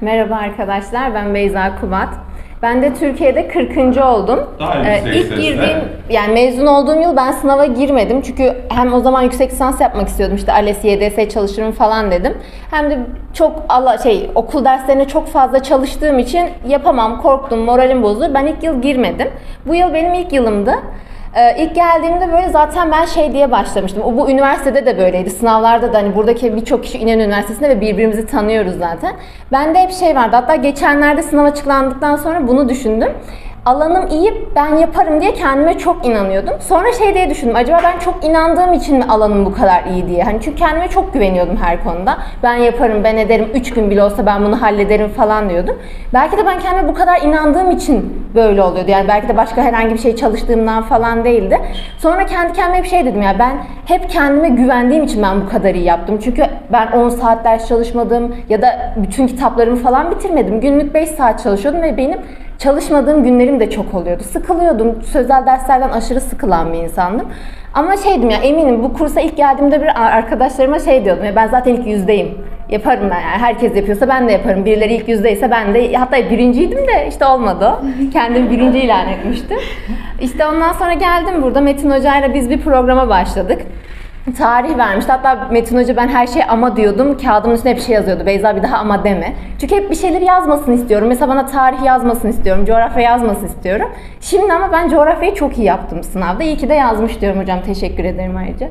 Merhaba arkadaşlar, ben Beyza Kubat. Ben de Türkiye'de 40. oldum. Daha Ee, yüksek ilk sesle. girdiğim, yani mezun olduğum yıl ben sınava girmedim. Çünkü hem o zaman yüksek lisans yapmak istiyordum. İşte ALES, YDS çalışırım falan dedim. Hem de çok ala, şey okul derslerine çok fazla çalıştığım için yapamam, korktum, moralim bozulur. Ben ilk yıl girmedim. Bu yıl benim ilk yılımdı. Ee, ilk geldiğimde böyle zaten ben şey diye başlamıştım. O bu üniversitede de böyleydi. Sınavlarda da hani buradaki birçok kişi İnönü Üniversitesi'nde ve birbirimizi tanıyoruz zaten. Bende hep şey vardı. Hatta geçenlerde sınav açıklandıktan sonra bunu düşündüm. Alanım iyi, ben yaparım diye kendime çok inanıyordum. Sonra şey diye düşündüm. Acaba ben çok inandığım için mi alanım bu kadar iyi diye. Hani çünkü kendime çok güveniyordum her konuda. Ben yaparım, ben ederim. 3 gün bile olsa ben bunu hallederim falan diyordum. Belki de ben kendime bu kadar inandığım için böyle oluyordu. Yani belki de başka herhangi bir şey çalıştığımdan falan değildi. Sonra kendi kendime hep şey dedim ya ben hep kendime güvendiğim için ben bu kadar iyi yaptım. Çünkü ben 10 saat ders çalışmadım ya da bütün kitaplarımı falan bitirmedim. Günlük 5 saat çalışıyordum ve benim çalışmadığım günlerim de çok oluyordu. Sıkılıyordum. Sözel derslerden aşırı sıkılan bir insandım. Ama şeydim ya eminim bu kursa ilk geldiğimde bir arkadaşlarıma şey diyordum ya ben zaten ilk yüzdeyim. Yaparım ben yani herkes yapıyorsa ben de yaparım. Birileri ilk yüzdeyse ben de hatta birinciydim de işte olmadı. Kendimi birinci ilan etmiştim. İşte ondan sonra geldim burada Metin Hoca'yla biz bir programa başladık tarih vermişti. Hatta Metin Hoca ben her şey ama diyordum. Kağıdımın üstüne hep şey yazıyordu. Beyza bir daha ama deme. Çünkü hep bir şeyleri yazmasını istiyorum. Mesela bana tarih yazmasını istiyorum. Coğrafya yazmasını istiyorum. Şimdi ama ben coğrafyayı çok iyi yaptım sınavda. İyi ki de yazmış diyorum hocam. Teşekkür ederim ayrıca.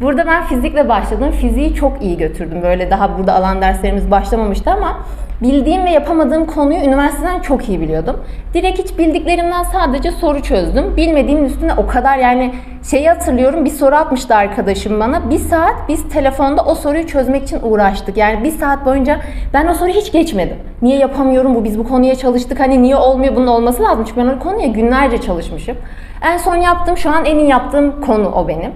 Burada ben fizikle başladım. Fiziği çok iyi götürdüm. Böyle daha burada alan derslerimiz başlamamıştı ama bildiğim ve yapamadığım konuyu üniversiteden çok iyi biliyordum. Direkt hiç bildiklerimden sadece soru çözdüm. Bilmediğimin üstüne o kadar yani şeyi hatırlıyorum bir soru atmıştı arkadaşım bana. Bir saat biz telefonda o soruyu çözmek için uğraştık. Yani bir saat boyunca ben o soruyu hiç geçmedim. Niye yapamıyorum bu biz bu konuya çalıştık hani niye olmuyor bunun olması lazım. Çünkü ben o konuya günlerce çalışmışım. En son yaptığım şu an en iyi yaptığım konu o benim.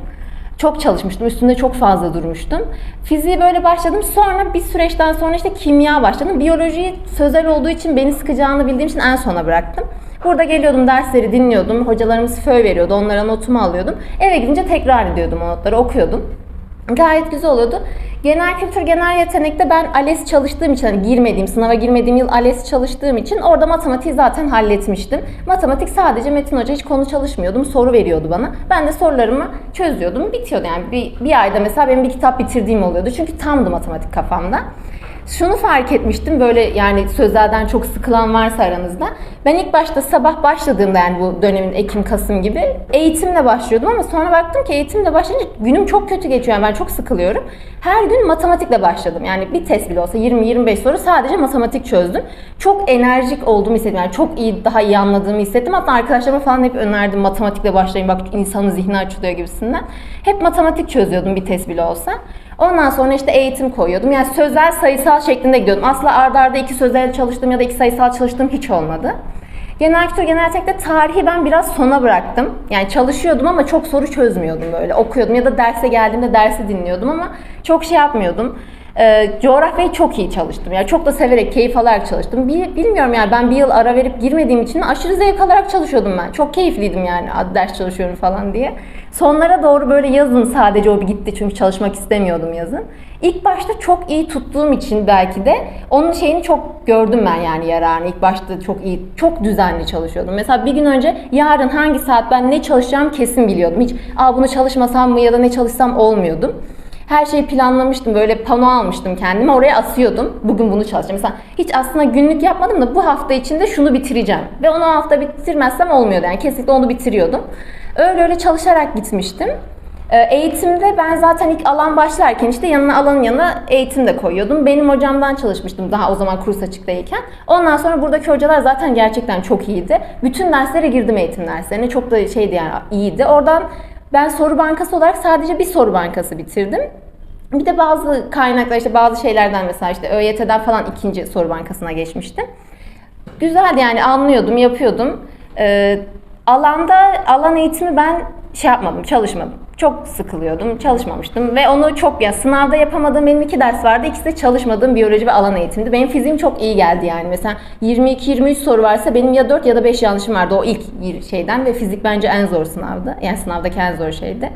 Çok çalışmıştım. Üstünde çok fazla durmuştum. Fiziğe böyle başladım. Sonra bir süreçten sonra işte kimya başladım. Biyolojiyi sözel olduğu için beni sıkacağını bildiğim için en sona bıraktım. Burada geliyordum dersleri dinliyordum. Hocalarımız föy veriyordu. Onlara notumu alıyordum. Eve gidince tekrar ediyordum o notları. Okuyordum. Gayet güzel oluyordu. Genel kültür, genel yetenekte ben ALES çalıştığım için, hani girmediğim, sınava girmediğim yıl ALES çalıştığım için orada matematiği zaten halletmiştim. Matematik sadece Metin Hoca hiç konu çalışmıyordum, soru veriyordu bana. Ben de sorularımı çözüyordum, bitiyordu yani. Bir, bir ayda mesela benim bir kitap bitirdiğim oluyordu. Çünkü tamdı matematik kafamda. Şunu fark etmiştim böyle yani sözelden çok sıkılan varsa aranızda. Ben ilk başta sabah başladığımda yani bu dönemin Ekim Kasım gibi eğitimle başlıyordum ama sonra baktım ki eğitimle başlayınca günüm çok kötü geçiyor. Yani ben çok sıkılıyorum. Her gün matematikle başladım. Yani bir test bile olsa 20-25 soru sadece matematik çözdüm. Çok enerjik olduğumu hissettim. Yani çok iyi daha iyi anladığımı hissettim. Hatta arkadaşlarıma falan hep önerdim matematikle başlayın bak insanın zihni açılıyor gibisinden. Hep matematik çözüyordum bir test bile olsa. Ondan sonra işte eğitim koyuyordum. Yani sözel sayısal şeklinde gidiyordum. Asla ardarda arda iki sözel çalıştım ya da iki sayısal çalıştım hiç olmadı. Genel kültür, genel tekte tarihi ben biraz sona bıraktım. Yani çalışıyordum ama çok soru çözmüyordum böyle. Okuyordum ya da derse geldiğimde dersi dinliyordum ama çok şey yapmıyordum. Ee, coğrafyayı çok iyi çalıştım. Yani çok da severek, keyif alarak çalıştım. Bil- bilmiyorum yani ben bir yıl ara verip girmediğim için aşırı zevk alarak çalışıyordum ben. Çok keyifliydim yani "Aa, ders çalışıyorum falan diye. Sonlara doğru böyle yazın sadece o bir gitti çünkü çalışmak istemiyordum yazın. İlk başta çok iyi tuttuğum için belki de onun şeyini çok gördüm ben yani yararını. İlk başta çok iyi, çok düzenli çalışıyordum. Mesela bir gün önce yarın hangi saat ben ne çalışacağım kesin biliyordum. Hiç Aa, bunu çalışmasam mı ya da ne çalışsam olmuyordum. Her şeyi planlamıştım. Böyle pano almıştım kendime. Oraya asıyordum. Bugün bunu çalışacağım. Mesela hiç aslında günlük yapmadım da bu hafta içinde şunu bitireceğim. Ve onu hafta bitirmezsem olmuyordu. Yani kesinlikle onu bitiriyordum. Öyle öyle çalışarak gitmiştim. Ee, Eğitimde ben zaten ilk alan başlarken işte yanına alanın yanına eğitim de koyuyordum. Benim hocamdan çalışmıştım daha o zaman kurs açıktayken. Ondan sonra buradaki hocalar zaten gerçekten çok iyiydi. Bütün derslere girdim eğitim derslerine. Çok da şeydi yani iyiydi. Oradan ben soru bankası olarak sadece bir soru bankası bitirdim. Bir de bazı kaynaklar işte bazı şeylerden mesela işte ÖYT'den falan ikinci soru bankasına geçmiştim. Güzeldi yani anlıyordum, yapıyordum. Ee, alanda alan eğitimi ben şey yapmadım, çalışmadım. Çok sıkılıyordum, çalışmamıştım ve onu çok ya sınavda yapamadığım benim iki ders vardı. İkisi de çalışmadığım biyoloji ve alan eğitimdi. Benim fiziğim çok iyi geldi yani. Mesela 22-23 soru varsa benim ya 4 ya da 5 yanlışım vardı o ilk şeyden ve fizik bence en zor sınavdı. Yani sınavdaki en zor şeydi.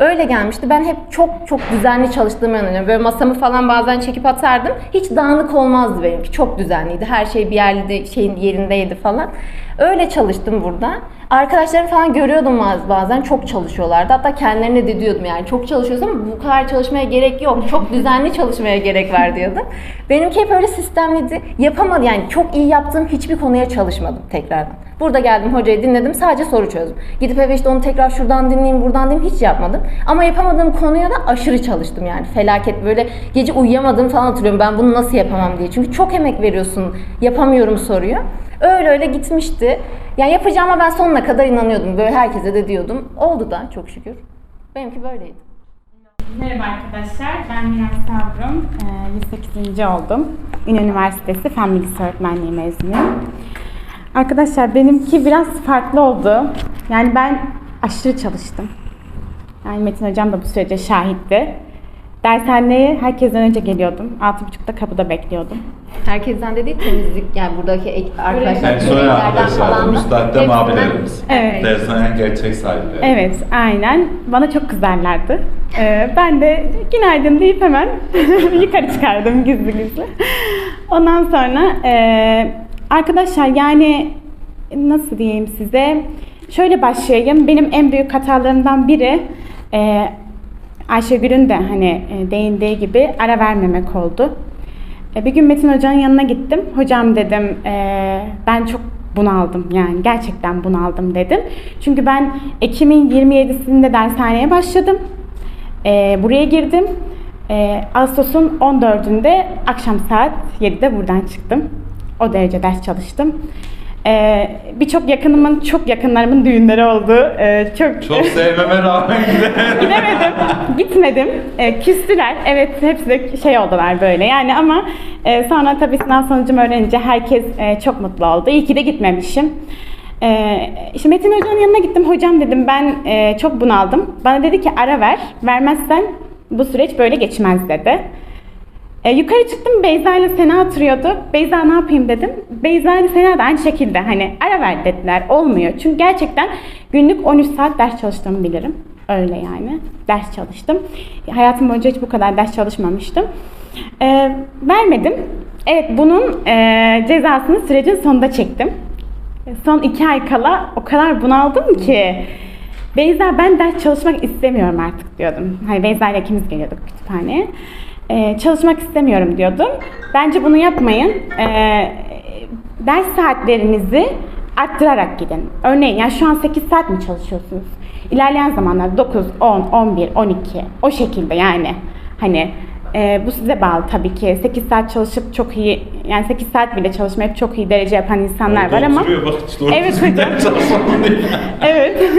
Öyle gelmişti. Ben hep çok çok düzenli çalıştığımı inanıyorum. Böyle masamı falan bazen çekip atardım. Hiç dağınık olmazdı benimki. Çok düzenliydi. Her şey bir yerde şeyin yerindeydi falan. Öyle çalıştım burada. Arkadaşlarım falan görüyordum baz- bazen çok çalışıyorlardı. Hatta kendilerine de diyordum yani çok çalışıyorsun ama bu kadar çalışmaya gerek yok. Çok düzenli çalışmaya gerek var diyordum. Benimki hep öyle sistemliydi. Yapamadı yani çok iyi yaptığım hiçbir konuya çalışmadım tekrardan. Burada geldim hocayı dinledim sadece soru çözdüm. Gidip eve işte onu tekrar şuradan dinleyeyim buradan dinleyeyim hiç yapmadım. Ama yapamadığım konuya da aşırı çalıştım yani. Felaket böyle gece uyuyamadığım falan hatırlıyorum ben bunu nasıl yapamam diye. Çünkü çok emek veriyorsun yapamıyorum soruyu. Öyle öyle gitmişti. Yani yapacağıma ben sonuna kadar inanıyordum. Böyle herkese de diyordum. Oldu da çok şükür. Benimki böyleydi. Merhaba arkadaşlar, ben Miras Savrum. Ee, 108. oldum. Ün Üniversitesi Fen Bilgisi Öğretmenliği mezunuyum. Arkadaşlar benimki biraz farklı oldu. Yani ben aşırı çalıştım. Yani Metin Hocam da bu sürece şahitti. Dershaneye herkesten önce geliyordum. 6.30'da kapıda bekliyordum. Herkesten dediği temizlik yani buradaki ek- arkadaşlar. Personel görevlerden arkadaşlar, falan da müstahdem hepsinden- abilerimiz. Evet. Dershanenin gerçek sahipleri. Evet, aynen. Bana çok kızarlardı. Ee, ben de günaydın deyip hemen yukarı çıkardım gizli gizli. Ondan sonra e, arkadaşlar yani nasıl diyeyim size? Şöyle başlayayım. Benim en büyük hatalarımdan biri e, Ayşegül'ün de hani e, değindiği gibi ara vermemek oldu. E, Bir gün Metin Hoca'nın yanına gittim. Hocam dedim e, ben çok bunaldım yani gerçekten bunaldım dedim. Çünkü ben Ekim'in 27'sinde dershaneye başladım. Buraya girdim. Ağustos'un 14'ünde akşam saat 7'de buradan çıktım. O derece ders çalıştım. E, Birçok yakınımın, çok yakınlarımın düğünleri oldu. E, çok Çok sevmeme rağmen Gidemedim. Gitmedim. E, küstüler. Evet hepsi de şey oldular böyle yani ama e, sonra tabii sınav sonucumu öğrenince herkes e, çok mutlu oldu. İyi ki de gitmemişim. E, işte Metin Hoca'nın yanına gittim. Hocam dedim ben e, çok bunaldım. Bana dedi ki ara ver. Vermezsen bu süreç böyle geçmez dedi. E, yukarı çıktım Beyza ile Sena oturuyordu. Beyza ne yapayım dedim. Beyza ile Sena da aynı şekilde hani ara ver dediler. Olmuyor. Çünkü gerçekten günlük 13 saat ders çalıştığımı bilirim. Öyle yani. Ders çalıştım. Hayatım boyunca hiç bu kadar ders çalışmamıştım. E, vermedim. Evet bunun e, cezasını sürecin sonunda çektim. Son iki ay kala o kadar bunaldım ki. Beyza ben ders çalışmak istemiyorum artık diyordum. Hani Beyza ile ikimiz geliyorduk kütüphaneye. Ee, çalışmak istemiyorum diyordum. Bence bunu yapmayın. Ee, ders saatlerinizi arttırarak gidin. Örneğin yani şu an 8 saat mi çalışıyorsunuz? İlerleyen zamanlarda 9, 10, 11, 12 o şekilde yani. Hani e, bu size bağlı tabii ki. 8 saat çalışıp çok iyi yani 8 saat bile çalışmayıp çok iyi derece yapan insanlar var ama bak işte orada Evet hocam. Evet.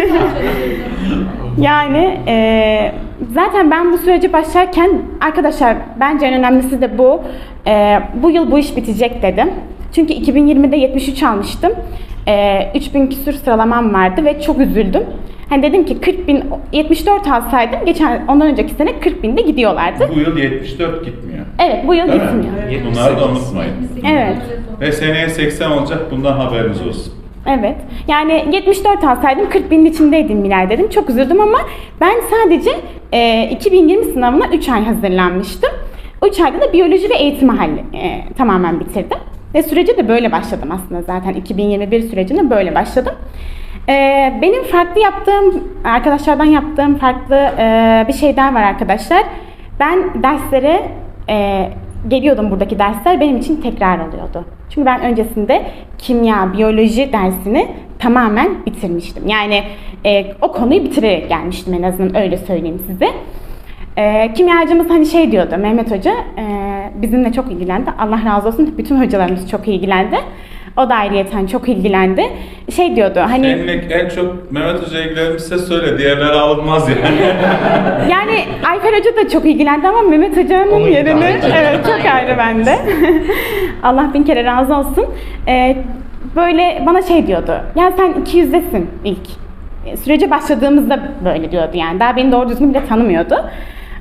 yani e, zaten ben bu sürece başlarken arkadaşlar bence en önemlisi de bu. E, bu yıl bu iş bitecek dedim. Çünkü 2020'de 73 almıştım. E, 3000 küsür sıralamam vardı ve çok üzüldüm. Hani dedim ki 40 bin, 74 alsaydım geçen ondan önceki sene 40 binde gidiyorlardı. Bu yıl 74 gitmiyor. Evet bu yıl Değil mi? gitmiyor. Bunları da unutmayın. Evet. Ve seneye 80 olacak bundan haberiniz olsun. Evet. Yani 74 alsaydım 40 binin içindeydim Milay dedim. Çok üzüldüm ama ben sadece e, 2020 sınavına 3 ay hazırlanmıştım. 3 ayda da biyoloji ve eğitim halli e, tamamen bitirdim. Ve sürece de böyle başladım aslında zaten 2021 sürecine böyle başladım. E, benim farklı yaptığım, arkadaşlardan yaptığım farklı e, bir şey daha var arkadaşlar. Ben derslere e, geliyordum buradaki dersler benim için tekrar oluyordu. Çünkü ben öncesinde kimya, biyoloji dersini tamamen bitirmiştim. Yani e, o konuyu bitirerek gelmiştim en azından öyle söyleyeyim size. E, kimyacımız hani şey diyordu Mehmet Hoca e, bizimle çok ilgilendi. Allah razı olsun bütün hocalarımız çok ilgilendi. O da ayrıyeten çok ilgilendi. Şey diyordu hani Seninle en çok Mehmet Hoca ilgilenmişse söyle diğerleri alınmaz yani. Yani Ayfer Hoca da çok ilgilendi ama Mehmet Hoca'nın yerini evet çok ayrı bende. Allah bin kere razı olsun. Ee, böyle bana şey diyordu. Ya sen 200'desin ilk. E, Sürece başladığımızda böyle diyordu yani. Daha beni doğru düzgün bile tanımıyordu.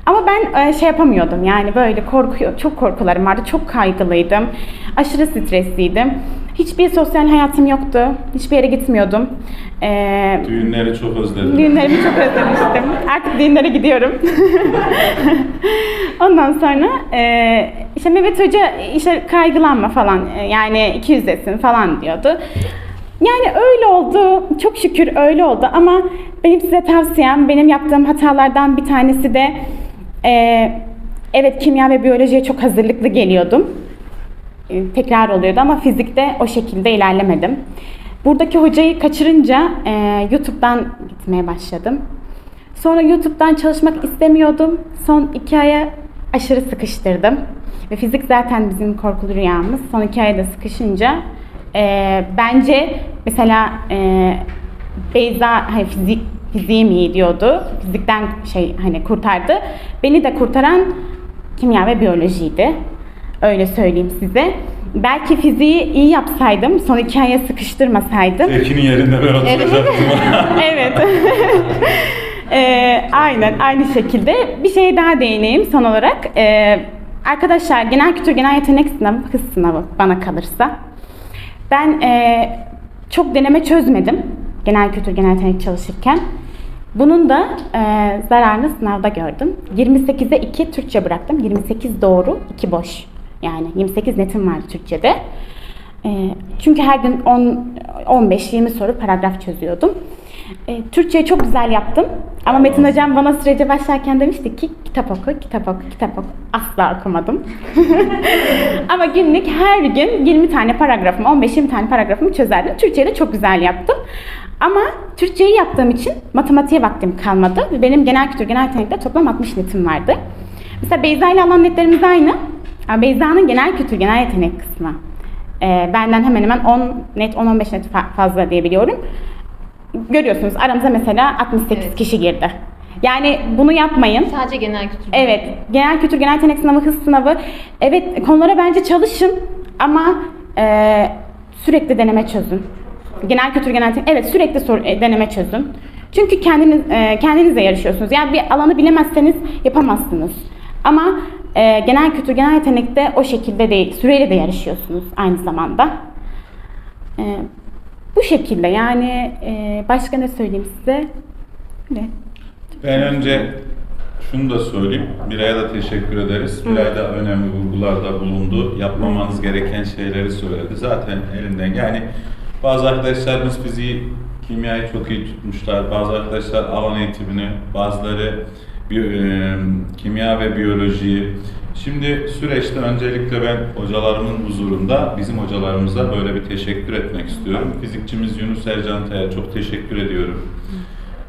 Ama ben e, şey yapamıyordum yani böyle korkuyor, çok korkularım vardı, çok kaygılıydım, aşırı stresliydim. Hiçbir sosyal hayatım yoktu. Hiçbir yere gitmiyordum. Ee, Düğünleri çok özledim. Düğünlerimi çok özlemiştim. Artık düğünlere gidiyorum. Ondan sonra e, işte Mehmet Hoca işte kaygılanma falan e, yani 200 desin falan diyordu. Yani öyle oldu. Çok şükür öyle oldu ama benim size tavsiyem benim yaptığım hatalardan bir tanesi de e, evet kimya ve biyolojiye çok hazırlıklı geliyordum tekrar oluyordu ama fizikte o şekilde ilerlemedim. Buradaki hocayı kaçırınca e, YouTube'dan gitmeye başladım. Sonra YouTube'dan çalışmak istemiyordum. Son iki aya aşırı sıkıştırdım. Ve fizik zaten bizim korkulu rüyamız. Son iki ayda sıkışınca e, bence mesela e, Beyza hani fizik fiziğim iyi diyordu. Fizikten şey hani kurtardı. Beni de kurtaran kimya ve biyolojiydi. Öyle söyleyeyim size. Belki fiziği iyi yapsaydım, son iki aya sıkıştırmasaydım. Zevkinin yerinde ben oturacaktım. evet. Ee, aynen aynı şekilde. Bir şey daha değineyim son olarak. Ee, arkadaşlar genel kültür genel yetenek sınavı hız sınavı bana kalırsa. Ben e, çok deneme çözmedim genel kültür genel yetenek çalışırken. Bunun da e, zararını sınavda gördüm. 28'e 2 Türkçe bıraktım. 28 doğru, 2 boş. Yani 28 netim vardı Türkçe'de. E, çünkü her gün 10 15-20 soru paragraf çözüyordum. E, Türkçeyi çok güzel yaptım. Ama Metin Hocam bana sürece başlarken demişti ki kitap oku, kitap oku, kitap oku. Asla okumadım. Ama günlük her gün 20 tane paragrafımı, 15-20 tane paragrafımı çözerdim. Türkçeyi de çok güzel yaptım. Ama Türkçeyi yaptığım için matematiğe vaktim kalmadı. Benim genel kültür, genel yetenekte toplam 60 netim vardı. Mesela Beyza ile alan netlerimiz aynı. Ama Beyza'nın genel kültür, genel yetenek kısmı. e, benden hemen hemen 10 net, 10-15 net fa- fazla diyebiliyorum. Görüyorsunuz aramıza mesela 68 Evet. kişi girdi. Yani bunu yapmayın. Sadece genel kültür. Evet, genel kültür, genel yetenek sınavı, hız sınavı. Evet, konulara bence çalışın ama e, sürekli deneme çözün. Genel kültür, genel yetenek, evet sürekli sor, e, deneme çözün. Çünkü kendiniz e, kendinizle yarışıyorsunuz. Yani bir alanı bilemezseniz yapamazsınız. Ama e, genel kültür, genel yetenekte o şekilde değil. Süreyle de yarışıyorsunuz aynı zamanda. E, bu şekilde yani e, başka ne söyleyeyim size? Ne? Ben önce şunu da söyleyeyim. Miray'a da teşekkür ederiz. Miray da önemli vurgularda bulundu. Yapmamanız gereken şeyleri söyledi. Zaten elinden yani bazı arkadaşlarımız fiziği, kimyayı çok iyi tutmuşlar. Bazı arkadaşlar alan eğitimini, bazıları biyo- e, kimya ve biyolojiyi. Şimdi süreçte öncelikle ben hocalarımın huzurunda bizim hocalarımıza böyle bir teşekkür etmek istiyorum. Fizikçimiz Yunus Ercan Tay'a çok teşekkür ediyorum.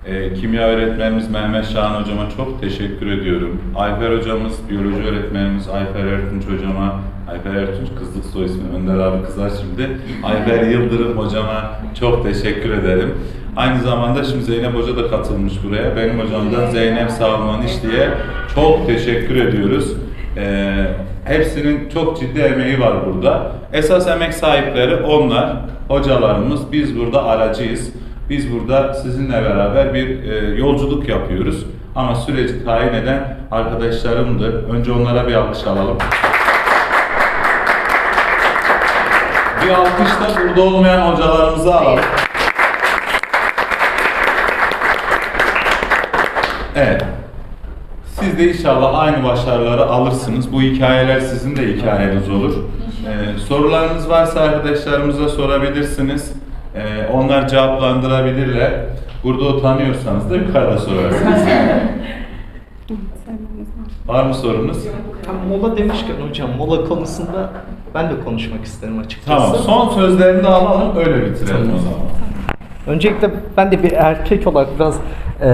Ee, kimya öğretmenimiz Mehmet Şahan hocama çok teşekkür ediyorum. Ayfer hocamız, biyoloji öğretmenimiz Ayfer Ertunç hocama, Ayfer Ertunç kızlık soy ismi, Önder abi kızar şimdi. Ayfer Yıldırım hocama çok teşekkür ederim. Aynı zamanda şimdi Zeynep Hoca da katılmış buraya. Benim hocamdan Zeynep Salman İşli'ye çok teşekkür ediyoruz. Ee, hepsinin çok ciddi emeği var burada. Esas emek sahipleri onlar, hocalarımız. Biz burada aracıyız. Biz burada sizinle beraber bir e, yolculuk yapıyoruz. Ama süreci tayin eden arkadaşlarımdır. Önce onlara bir alkış alalım. Bir alkış da burada olmayan hocalarımıza alalım. Evet. Siz de inşallah aynı başarıları alırsınız. Bu hikayeler sizin de hikayeniz olur. Ee, sorularınız varsa arkadaşlarımıza sorabilirsiniz. Ee, onlar cevaplandırabilirler. Burada utanıyorsanız da yukarıda sorarsınız. Var mı sorunuz? Ya mola demişken hocam mola konusunda ben de konuşmak isterim açıkçası. Tamam. Son sözlerini de alalım öyle bitirelim o Tamam. zaman. Öncelikle ben de bir erkek olarak biraz e,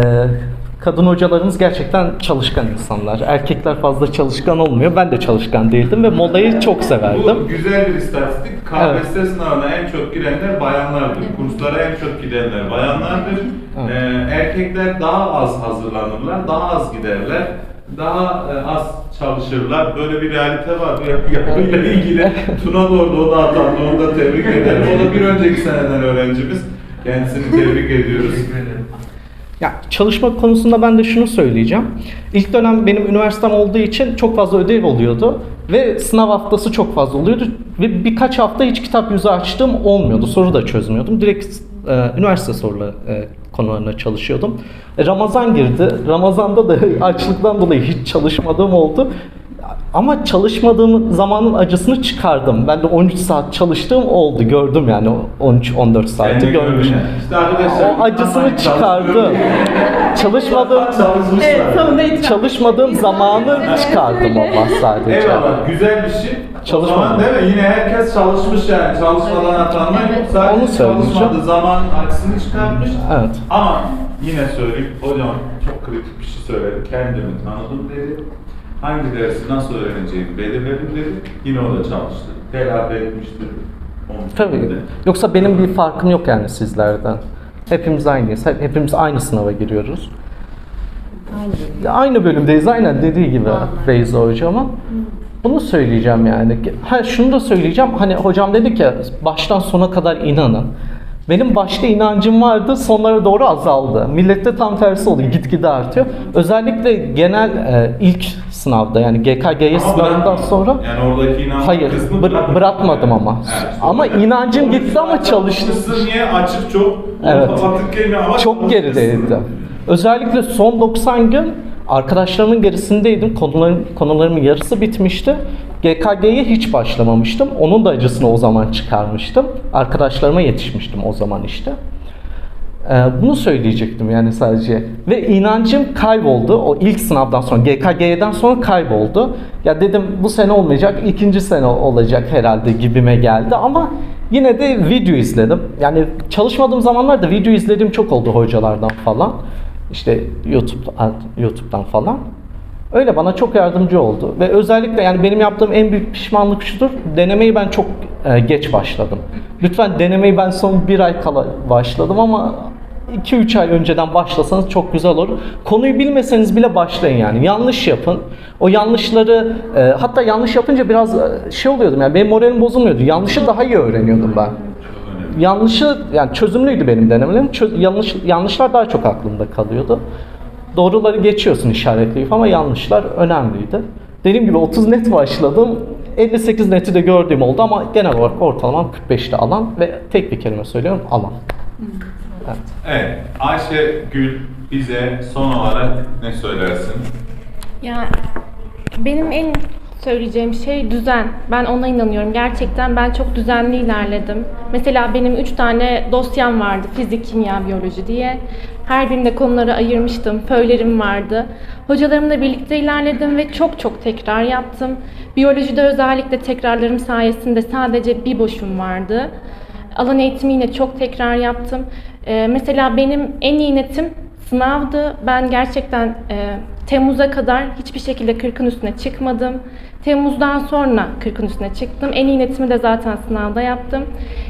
kadın hocalarımız gerçekten çalışkan insanlar. Erkekler fazla çalışkan olmuyor. Ben de çalışkan değildim ve molayı çok severdim. Bu güzel bir istatistik. KPSS sınavına en çok girenler bayanlardır. Kurslara en çok gidenler bayanlardır. Evet. Ee, erkekler daha az hazırlanırlar, daha az giderler, daha e, az çalışırlar. Böyle bir realite var. Bu yapıyla ilgili Tuna orada, o da atandı, onu da tebrik ederim. O da bir önceki seneden öğrencimiz. Kendisini tebrik ediyoruz. Ya çalışma konusunda ben de şunu söyleyeceğim. İlk dönem benim üniversitem olduğu için çok fazla ödev oluyordu ve sınav haftası çok fazla oluyordu ve birkaç hafta hiç kitap yüzü açtığım olmuyordu. Soru da çözmüyordum. Direkt e, üniversite soruları e, konularına çalışıyordum. E, Ramazan girdi. Ramazan'da da açlıktan dolayı hiç çalışmadığım oldu. Ama çalışmadığım zamanın acısını çıkardım. Ben de 13 saat çalıştığım oldu. Gördüm yani o 13-14 saati Kendini görmüşüm. İşte arkadaşlar. O acısını çıkardım. Çalışmadığım Evet, çalışmadığım zamanı çıkardım ama sadece. Eyvallah güzel bir şey. Çalışma. O zaman değil mi? Yine herkes çalışmış yani. Çalışmadan atanlar yok. Sadece Onu çalışmadığı zaman aksini çıkartmış. Evet. Ama yine söyleyeyim. Hocam çok kritik bir şey söyledi. Kendimi tanıdım dedi. Hangi dersi nasıl öğreneceğimi belirledim dedi. Yine o da çalıştı. Telafi etmiştir. Onu Tabii. söyledi. Yoksa benim bir farkım yok yani sizlerden. Hepimiz aynıyız. Hep- Hepimiz aynı sınava giriyoruz. Aynı. Aynı bölümdeyiz aynen dediği gibi Beyza hocamın. Bunu söyleyeceğim yani. Ha şunu da söyleyeceğim. Hani hocam dedi ki baştan sona kadar inanın. Benim başta inancım vardı, sonlara doğru azaldı. Millette tam tersi oldu, gitgide artıyor. Özellikle genel e, ilk sınavda yani GKG'ye sınavından sonra Yani oradaki inanma Hayır, kısmı bıra- bırakmadın. bırakmadım ama. Evet. Ama inancım gitti ama çalıştım. Niye açık çok. Evet. Çok gerideydim. Özellikle son 90 gün arkadaşlarımın gerisindeydim. Konularım, konularımın yarısı bitmişti. GKG'ye hiç başlamamıştım. Onun da acısını o zaman çıkarmıştım. Arkadaşlarıma yetişmiştim o zaman işte. Ee, bunu söyleyecektim yani sadece. Ve inancım kayboldu. O ilk sınavdan sonra, GKG'den sonra kayboldu. Ya dedim bu sene olmayacak, ikinci sene olacak herhalde gibime geldi ama yine de video izledim. Yani çalışmadığım zamanlarda video izlediğim çok oldu hocalardan falan. İşte YouTube, YouTube'dan falan. Öyle bana çok yardımcı oldu. Ve özellikle yani benim yaptığım en büyük pişmanlık şudur. Denemeyi ben çok e, geç başladım. Lütfen denemeyi ben son bir ay kala başladım ama 2-3 ay önceden başlasanız çok güzel olur. Konuyu bilmeseniz bile başlayın yani. Yanlış yapın. O yanlışları e, hatta yanlış yapınca biraz e, şey oluyordum yani benim moralim bozulmuyordu. Yanlışı daha iyi öğreniyordum ben. Yanlışı yani çözümlüydü benim denemelerim. Çö- yanlış yanlışlar daha çok aklımda kalıyordu. Doğruları geçiyorsun işaretleyip ama yanlışlar önemliydi. Dediğim gibi 30 net başladım. 58 neti de gördüğüm oldu ama genel olarak ortalamam 45'te alan ve tek bir kelime söylüyorum alan. Evet. Evet. Ayşe Gül bize son olarak ne söylersin? Ya benim en söyleyeceğim şey düzen. Ben ona inanıyorum. Gerçekten ben çok düzenli ilerledim. Mesela benim üç tane dosyam vardı. Fizik, kimya, biyoloji diye. Her birinde konuları ayırmıştım. Föylerim vardı. Hocalarımla birlikte ilerledim ve çok çok tekrar yaptım. Biyolojide özellikle tekrarlarım sayesinde sadece bir boşum vardı. Alan eğitimi yine çok tekrar yaptım. Ee, mesela benim en iyi netim sınavdı. Ben gerçekten e, Temmuz'a kadar hiçbir şekilde 40'ın üstüne çıkmadım. Temmuz'dan sonra 40'ın üstüne çıktım. En iyi netimi de zaten sınavda yaptım.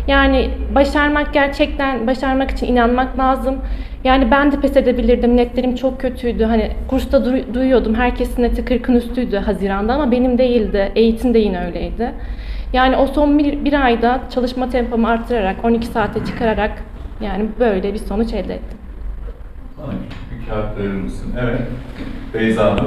Yani başarmak gerçekten, başarmak için inanmak lazım. Yani ben de pes edebilirdim. Netlerim çok kötüydü. Hani kursta du- duyuyordum. Herkesin neti 40'ın üstüydü Haziran'da ama benim değildi. Eğitim de yine öyleydi. Yani o son bir, bir ayda çalışma tempomu arttırarak, 12 saate çıkararak yani böyle bir sonuç elde ettim. Bir kağıt verir misin? Evet. Beyza Hanım.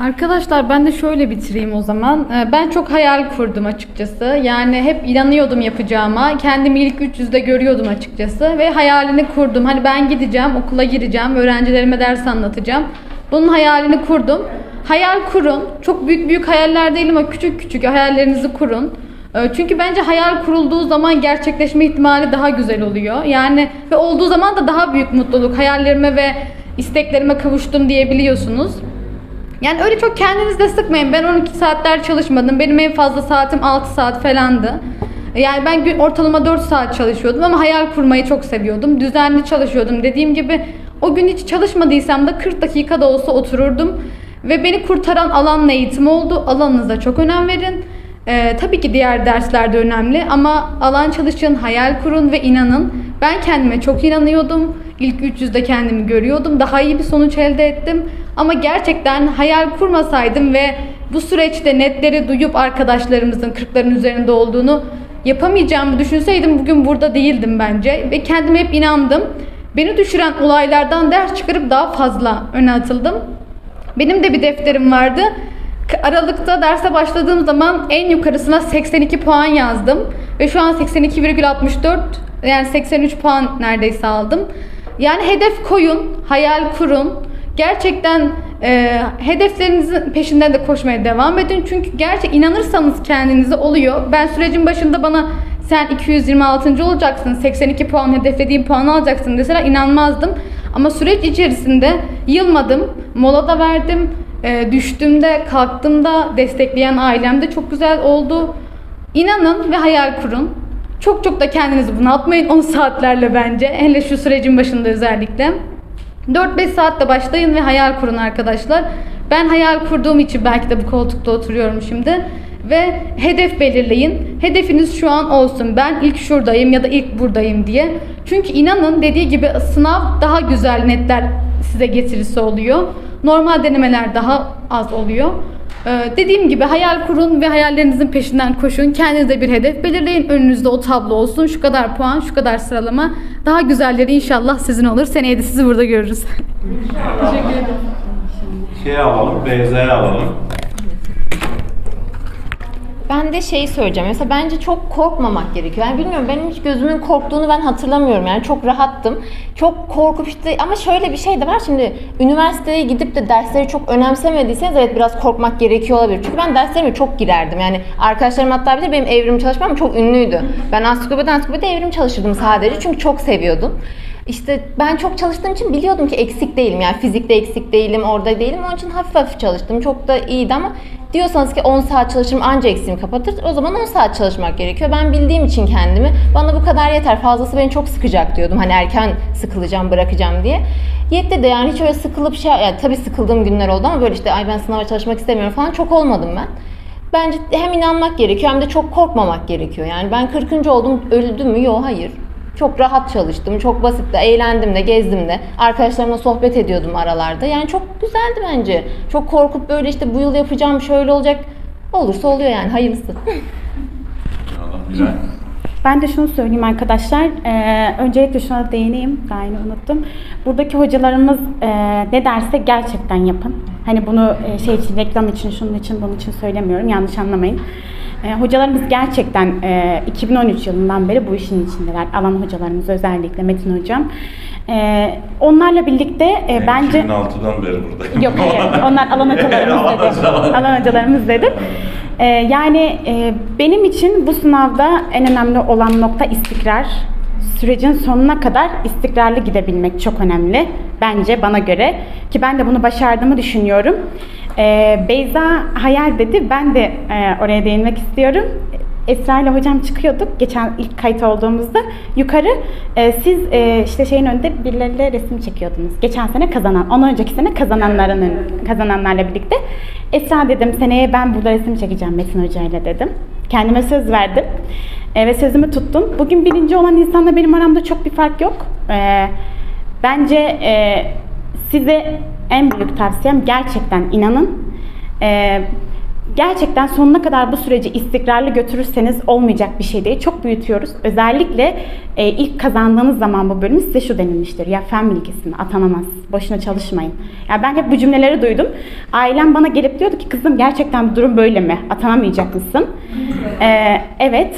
Arkadaşlar ben de şöyle bitireyim o zaman. Ee, Ben çok hayal kurdum açıkçası. Yani hep inanıyordum yapacağıma. Kendimi ilk 300'de görüyordum açıkçası ve hayalini kurdum. Hani ben gideceğim, okula gireceğim, öğrencilerime ders anlatacağım. Bunun hayalini kurdum. Hayal kurun. Çok büyük büyük hayaller değil ama küçük küçük hayallerinizi kurun. Ee, Çünkü bence hayal kurulduğu zaman gerçekleşme ihtimali daha güzel oluyor. Yani ve olduğu zaman da daha büyük mutluluk. Hayallerime ve isteklerime kavuştum diyebiliyorsunuz. Yani öyle çok kendinizde sıkmayın. Ben 12 saatler çalışmadım. Benim en fazla saatim 6 saat falandı. Yani ben gün ortalama 4 saat çalışıyordum ama hayal kurmayı çok seviyordum. Düzenli çalışıyordum. Dediğim gibi o gün hiç çalışmadıysam da 40 dakikada olsa otururdum. Ve beni kurtaran alanla eğitim oldu. Alanınıza çok önem verin. Ee, tabii ki diğer dersler de önemli ama alan çalışın, hayal kurun ve inanın. Ben kendime çok inanıyordum. İlk 300'de kendimi görüyordum. Daha iyi bir sonuç elde ettim. Ama gerçekten hayal kurmasaydım ve bu süreçte netleri duyup arkadaşlarımızın 40'ların üzerinde olduğunu yapamayacağımı düşünseydim bugün burada değildim bence. Ve kendime hep inandım. beni düşüren olaylardan ders çıkarıp daha fazla öne atıldım. Benim de bir defterim vardı. Aralıkta derse başladığım zaman en yukarısına 82 puan yazdım. Ve şu an 82,64 yani 83 puan neredeyse aldım. Yani hedef koyun, hayal kurun. Gerçekten e, hedeflerinizin peşinden de koşmaya devam edin. Çünkü gerçek inanırsanız kendinize oluyor. Ben sürecin başında bana sen 226. olacaksın, 82 puan hedeflediğin puanı alacaksın deseler inanmazdım. Ama süreç içerisinde yılmadım, mola da verdim, e, düştüğümde, kalktığımda destekleyen ailem de çok güzel oldu. İnanın ve hayal kurun. Çok çok da kendinizi bunaltmayın 10 saatlerle bence. Hele şu sürecin başında özellikle. 4-5 saatte başlayın ve hayal kurun arkadaşlar. Ben hayal kurduğum için belki de bu koltukta oturuyorum şimdi. Ve hedef belirleyin. Hedefiniz şu an olsun. Ben ilk şuradayım ya da ilk buradayım diye. Çünkü inanın dediği gibi sınav daha güzel netler size getirisi oluyor. Normal denemeler daha az oluyor. Ee, dediğim gibi hayal kurun ve hayallerinizin peşinden koşun. Kendinize bir hedef belirleyin. Önünüzde o tablo olsun. Şu kadar puan, şu kadar sıralama. Daha güzelleri inşallah sizin olur. Seneye de sizi burada görürüz. Şey alalım, Beyza'yı alalım. Ben de şeyi söyleyeceğim. Mesela bence çok korkmamak gerekiyor. Yani bilmiyorum benim hiç gözümün korktuğunu ben hatırlamıyorum. Yani çok rahattım. Çok korkup işte ama şöyle bir şey de var. Şimdi üniversiteye gidip de dersleri çok önemsemediyseniz evet biraz korkmak gerekiyor olabilir. Çünkü ben derslerime çok girerdim. Yani arkadaşlarım hatta bilir benim evrim çalışmam çok ünlüydü. Ben ansiklopedi ansiklopedi evrim çalışırdım sadece. Çünkü çok seviyordum. İşte ben çok çalıştığım için biliyordum ki eksik değilim. Yani fizikte eksik değilim, orada değilim. Onun için hafif hafif çalıştım. Çok da iyiydi ama diyorsanız ki 10 saat çalışırım anca eksiğimi kapatır. O zaman 10 saat çalışmak gerekiyor. Ben bildiğim için kendimi bana bu kadar yeter. Fazlası beni çok sıkacak diyordum. Hani erken sıkılacağım, bırakacağım diye. Yetti de yani hiç öyle sıkılıp şey yani tabii sıkıldığım günler oldu ama böyle işte ay ben sınava çalışmak istemiyorum falan çok olmadım ben. Bence hem inanmak gerekiyor hem de çok korkmamak gerekiyor. Yani ben 40. oldum öldüm mü? Yok hayır. Çok rahat çalıştım, çok basit de, eğlendim de, gezdim de. Arkadaşlarımla sohbet ediyordum aralarda. Yani çok güzeldi bence. Çok korkup böyle işte bu yıl yapacağım, şöyle olacak. Olursa oluyor yani, hayırlısı. Güzel. Ben de şunu söyleyeyim arkadaşlar. Ee, öncelikle şuna değineyim. Daha yeni unuttum. Buradaki hocalarımız e, ne derse gerçekten yapın. Hani bunu e, şey için, reklam için, şunun için, bunun için söylemiyorum. Yanlış anlamayın. E, hocalarımız gerçekten e, 2013 yılından beri bu işin içindeler. Alan hocalarımız özellikle Metin Hocam. E, onlarla birlikte e, bence... 2006'dan beri buradayım. Yok hayır. Onlar alan hocalarımız dedi. alan hocalarımız dedi. Ee, yani e, benim için bu sınavda en önemli olan nokta istikrar. Sürecin sonuna kadar istikrarlı gidebilmek çok önemli. Bence bana göre. Ki ben de bunu başardığımı düşünüyorum. Ee, Beyza hayal dedi. Ben de e, oraya değinmek istiyorum. Esra ile hocam çıkıyorduk geçen ilk kayıt olduğumuzda yukarı e, siz e, işte şeyin önünde birileriyle resim çekiyordunuz. Geçen sene kazanan, ondan önceki sene kazananların kazananlarla birlikte. Esra dedim seneye ben burada resim çekeceğim Metin Hoca ile dedim. Kendime söz verdim E, ve sözümü tuttum. Bugün birinci olan insanla benim aramda çok bir fark yok. E, bence e, size en büyük tavsiyem gerçekten inanın. E, gerçekten sonuna kadar bu süreci istikrarlı götürürseniz olmayacak bir şey değil. Çok büyütüyoruz. Özellikle e, ilk kazandığınız zaman bu bölümü size şu denilmiştir. Ya fen bilgisini atanamaz. Boşuna çalışmayın. Ya ben hep bu cümleleri duydum. Ailem bana gelip diyordu ki kızım gerçekten bu durum böyle mi? Atanamayacak mısın? E, evet.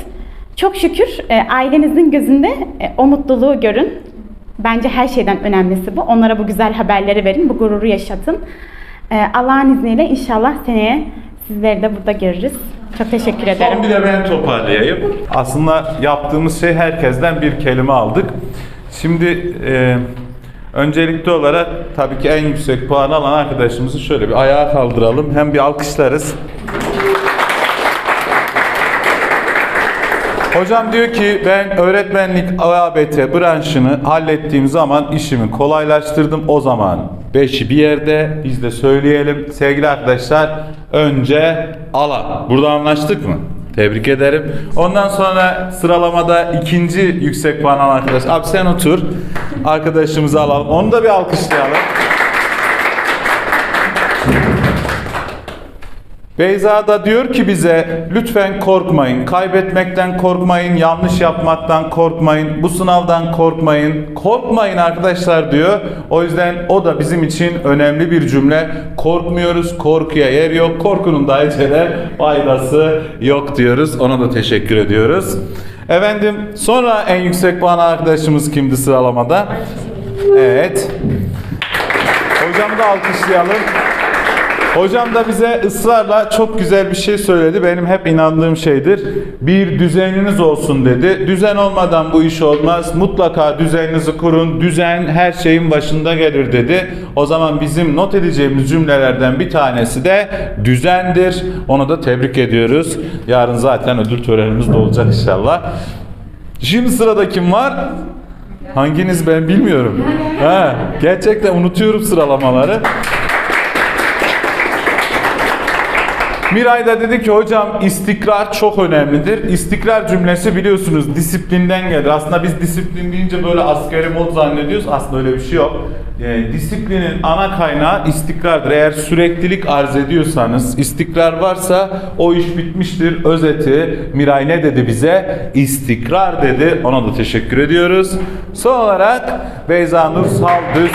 Çok şükür e, ailenizin gözünde e, o mutluluğu görün. Bence her şeyden önemlisi bu. Onlara bu güzel haberleri verin, bu gururu yaşatın. Ee, Allah'ın izniyle inşallah seneye sizleri de burada görürüz. Çok teşekkür ederim. Son bir de ben toparlayayım. Aslında yaptığımız şey herkesten bir kelime aldık. Şimdi e, öncelikli olarak tabii ki en yüksek puan alan arkadaşımızı şöyle bir ayağa kaldıralım. Hem bir alkışlarız. Hocam diyor ki ben öğretmenlik AABT branşını hallettiğim zaman işimi kolaylaştırdım. O zaman beşi bir yerde biz de söyleyelim. Sevgili arkadaşlar önce alan. Burada anlaştık mı? Tebrik ederim. Ondan sonra sıralamada ikinci yüksek puan alan arkadaş. Abi sen otur. Arkadaşımızı alalım. Onu da bir alkışlayalım. Beyza da diyor ki bize lütfen korkmayın. Kaybetmekten korkmayın, yanlış yapmaktan korkmayın, bu sınavdan korkmayın. Korkmayın arkadaşlar diyor. O yüzden o da bizim için önemli bir cümle. Korkmuyoruz, korkuya yer yok. Korkunun da ecele faydası yok diyoruz. Ona da teşekkür ediyoruz. Efendim sonra en yüksek puan arkadaşımız kimdi sıralamada? Evet. Hocamı da alkışlayalım. Hocam da bize ısrarla çok güzel bir şey söyledi. Benim hep inandığım şeydir. Bir düzeniniz olsun dedi. Düzen olmadan bu iş olmaz. Mutlaka düzeninizi kurun. Düzen her şeyin başında gelir dedi. O zaman bizim not edeceğimiz cümlelerden bir tanesi de düzendir. Onu da tebrik ediyoruz. Yarın zaten ödül törenimiz de olacak inşallah. Şimdi sırada kim var? Hanginiz ben bilmiyorum. Ha, gerçekten unutuyorum sıralamaları. Miray da dedi ki hocam istikrar çok önemlidir. İstikrar cümlesi biliyorsunuz disiplinden gelir. Aslında biz disiplin deyince böyle askeri mod zannediyoruz. Aslında öyle bir şey yok. Ee, disiplinin ana kaynağı istikrardır. Eğer süreklilik arz ediyorsanız, istikrar varsa o iş bitmiştir. Özeti Miray ne dedi bize? İstikrar dedi. Ona da teşekkür ediyoruz. Son olarak Beyza Nur Saldüz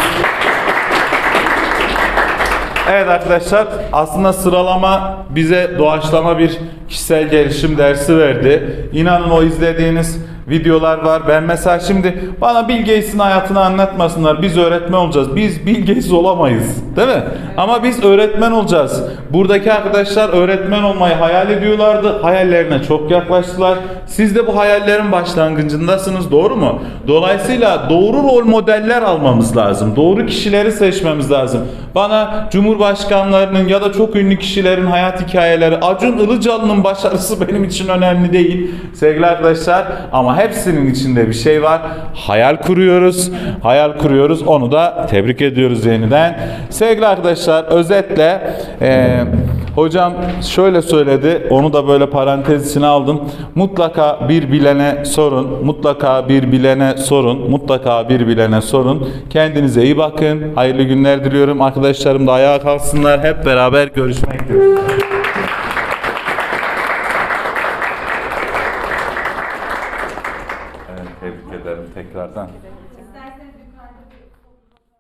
Evet arkadaşlar aslında sıralama bize doğaçlama bir kişisel gelişim dersi verdi. İnanın o izlediğiniz videolar var. Ben mesela şimdi bana Bill Gates'in hayatını anlatmasınlar. Biz öğretmen olacağız. Biz Bill Gates olamayız. Değil mi? Ama biz öğretmen olacağız. Buradaki arkadaşlar öğretmen olmayı hayal ediyorlardı. Hayallerine çok yaklaştılar. Siz de bu hayallerin başlangıcındasınız. Doğru mu? Dolayısıyla doğru rol modeller almamız lazım. Doğru kişileri seçmemiz lazım. Bana Cumhurbaşkanlarının ya da çok ünlü kişilerin hayat hikayeleri, Acun Ilıcalı'nın başarısı benim için önemli değil. Sevgili arkadaşlar ama hepsinin içinde bir şey var. Hayal kuruyoruz. Hayal kuruyoruz. Onu da tebrik ediyoruz yeniden. Sevgili arkadaşlar özetle eee Hocam şöyle söyledi, onu da böyle parantez içine aldım. Mutlaka bir bilene sorun, mutlaka bir bilene sorun, mutlaka bir bilene sorun. Kendinize iyi bakın, hayırlı günler diliyorum. Arkadaşlarım da ayağa kalksınlar, hep beraber görüşmek dileğiyle.